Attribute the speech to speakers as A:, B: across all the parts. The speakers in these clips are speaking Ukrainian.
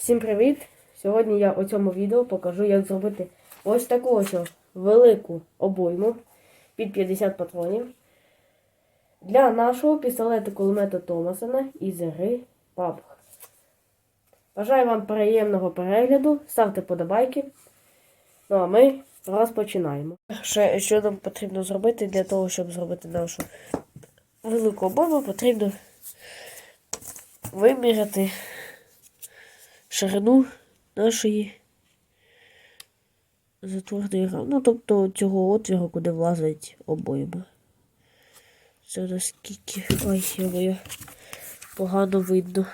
A: Всім привіт! Сьогодні я у цьому відео покажу, як зробити ось таку ось велику обойму під 50 патронів для нашого пістолету кулемету Томасона із гри PUBG. Бажаю вам приємного перегляду, ставте подобайки. Ну а ми розпочинаємо. Ще, що нам потрібно зробити для того, щоб зробити нашу велику обойму, потрібно виміряти ширину нашої затворної гри. Ну, тобто цього отвіру, куди влазить обойма. Це наскільки. Ой, його погано видно.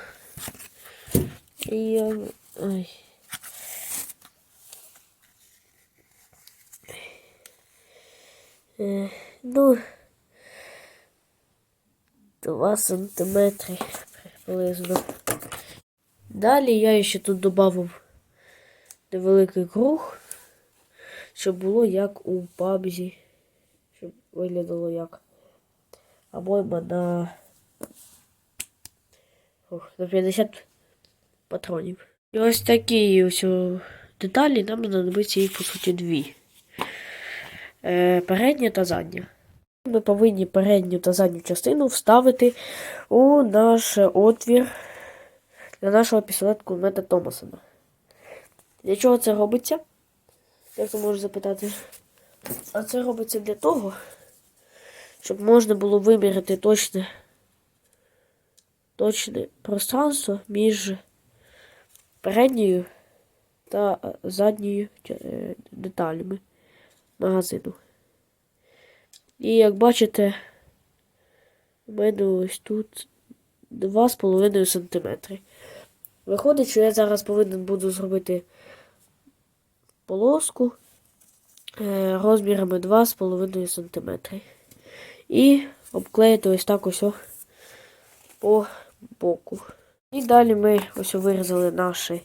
A: І я. Ой. Е, ну, два сантиметри приблизно. Далі я ще тут додав невеликий круг, щоб було як у пабзі, щоб виглядало як обойма на, Ох, на 50 патронів. І ось такі ось деталі нам знадобиться їх по суті дві. Е, передня та задня. Ми повинні передню та задню частину вставити у наш отвір для нашого пістолету кулемета Томасона. Для чого це робиться? Як ти можеш запитати? А це робиться для того, щоб можна було виміряти точне, точне пространство між передньою та задньою е, деталями магазину. І як бачите, у мене ось тут 2,5 см. Виходить, що я зараз повинен буду зробити полоску е, розмірами 2,5 см. І обклеїти ось так ось по боку. І далі ми ось вирізали наші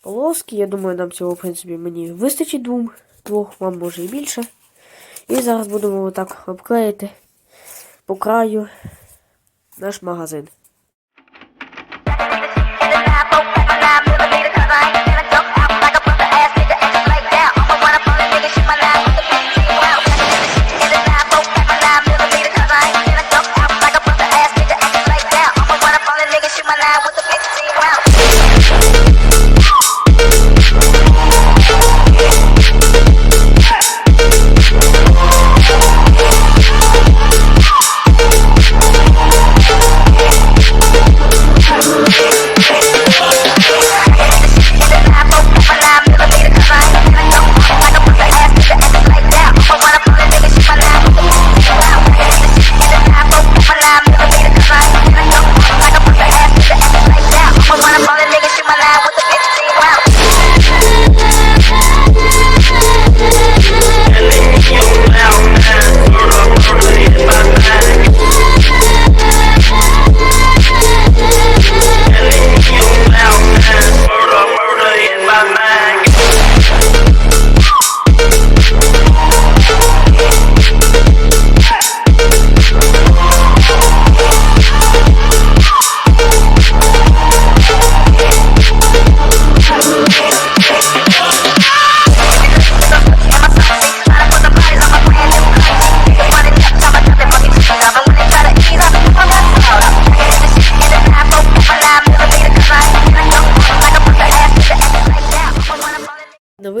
A: полоски. Я думаю, нам цього, в принципі, мені вистачить двом, двох, вам може і більше. І зараз будемо отак обклеїти по краю наш магазин.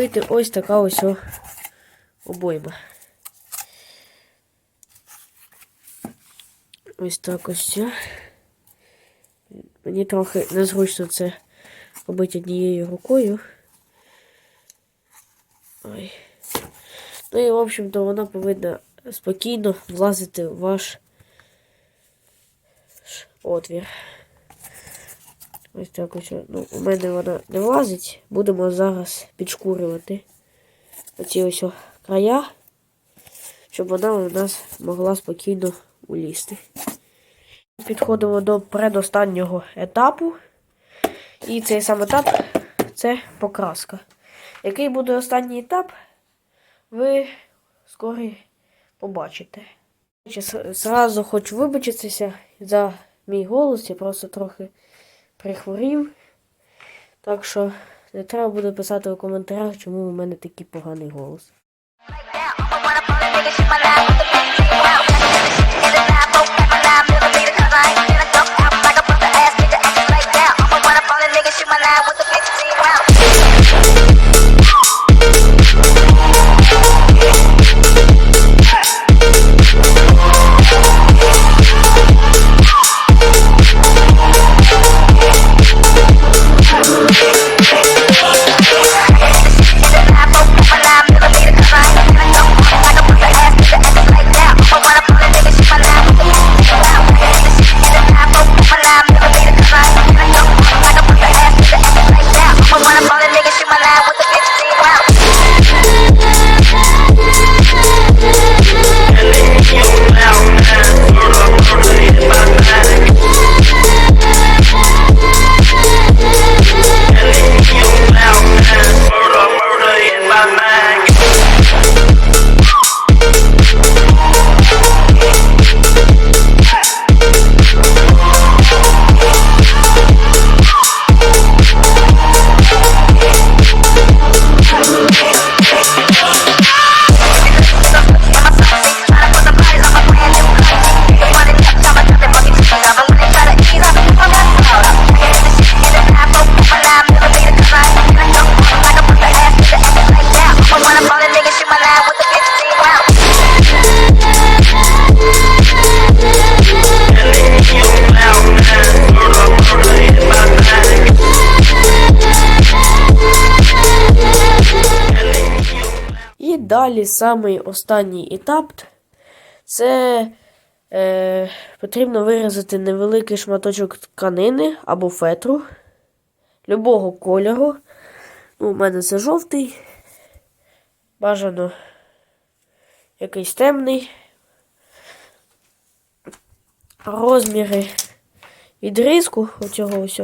A: Вийти ось така ось обойма. Ось так ось. Мені трохи незручно це робити однією рукою. Ой. Ну і, в общем-то, вона повинна спокійно влазити в ваш отвір. Ось так ось. Ну, у мене вона не влазить. Будемо зараз підшкурювати оці ось края, щоб вона у нас могла спокійно улізти. Підходимо до предостаннього етапу. І цей сам етап це покраска. Який буде останній етап, ви скоро побачите. Зразу хочу вибачитися за мій голос, я просто трохи прихворів. Так що не треба буде писати у коментарях, чому у мене такий поганий голос. Далі самий останній етап це е, потрібно вирізати невеликий шматочок тканини або фетру любого кольору. Ну, у мене це жовтий. Бажано якийсь темний. Розміри відрізку ось.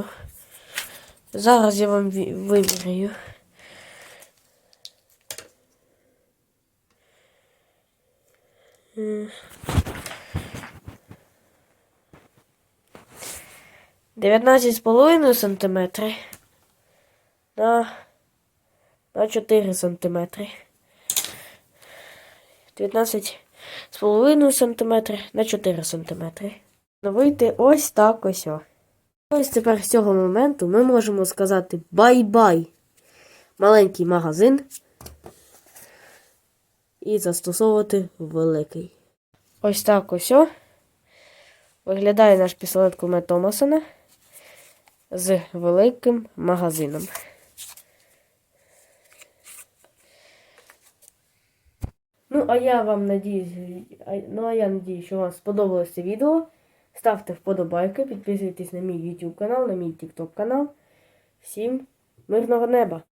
A: Зараз я вам виміряю. Дев'ятнадцять з половиною сантиметри на, на 4 сантиметри. Дев'ятнадцять з половиною сантиметри на 4 сантиметри. Вийти ось так ось. Ось тепер з цього моменту ми можемо сказати бай-бай. Маленький магазин і застосовувати великий. Ось так ось. Виглядає наш пістолет кулемет Томасона з великим магазином. Ну, а я вам надіюсь, ну а я надіюсь, що вам сподобалось це відео. Ставте вподобайки, підписуйтесь на мій YouTube канал, на мій TikTok канал. Всім мирного неба!